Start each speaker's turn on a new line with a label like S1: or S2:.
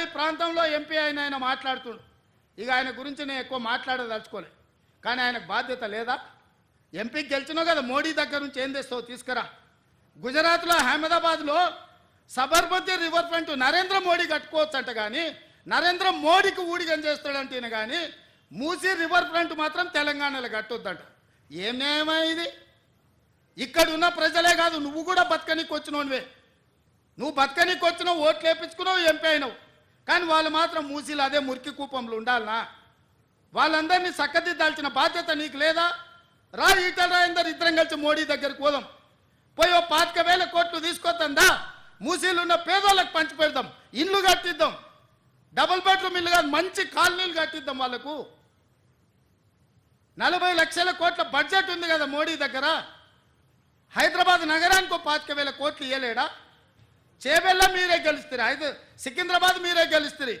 S1: ఈ ప్రాంతంలో ఎంపీ అయిన ఆయన మాట్లాడుతుడు. ఇక ఆయన గురించి నేను ఎక్కువ మాట్లాడదలుచుకోలే కానీ ఆయనకు బాధ్యత లేదా? ఎంపీకి గెలిచినావు కదా మోడీ దగ్గర నుంచి ఏం తెస్తావు తీసుకురా. గుజరాత్లో అహ్మదాబాద్లో సబర్మతి రివర్ ఫ్రంట్ నరేంద్ర మోడీ కట్టుకోవచ్చు అంట కానీ నరేంద్ర మోడీకి ఊడిగం చేస్తాడంటే ఈయన కానీ మూసీ రివర్ ఫ్రంట్ మాత్రం తెలంగాణలో కట్టొద్దంట. ఏం న్యాయమా ఇది? ఇక్కడ ఉన్న ప్రజలే కాదు నువ్వు కూడా బతకనీకి వచ్చినోనివే నువ్వు బతకనీకి వచ్చినావు ఓట్లు వేపించుకున్నావు ఎంపీ అయినావు. కానీ వాళ్ళు మాత్రం మూసీలు అదే మురికి కూపంలో ఉండాలనా? వాళ్ళందరినీ చక్కదిద్దాల్సిన బాధ్యత నీకు లేదా? రా ఈటల రాజేందర్ ఇద్దరం కలిసి మోడీ దగ్గరికి పోదాం. పోయి ఓ పాతిక వేల కోట్లు తీసుకొద్దా మూసీలు ఉన్న పేదోళ్ళకి పంచి పెడదాం ఇండ్లు కట్టిద్దాం. డబుల్ బెడ్రూమ్ ఇల్లు కాదు మంచి కాలనీలు కట్టిద్దాం వాళ్ళకు. నలభై లక్షల కోట్ల బడ్జెట్ ఉంది కదా మోడీ దగ్గర. హైదరాబాద్ నగరానికి ఒక పాతిక వేల కోట్లు ఇవ్వలేడా చేబెల్ల మీరే గెలుస్తారు అయితే సికింద్రాబాద్ మీరే గెలుస్తారు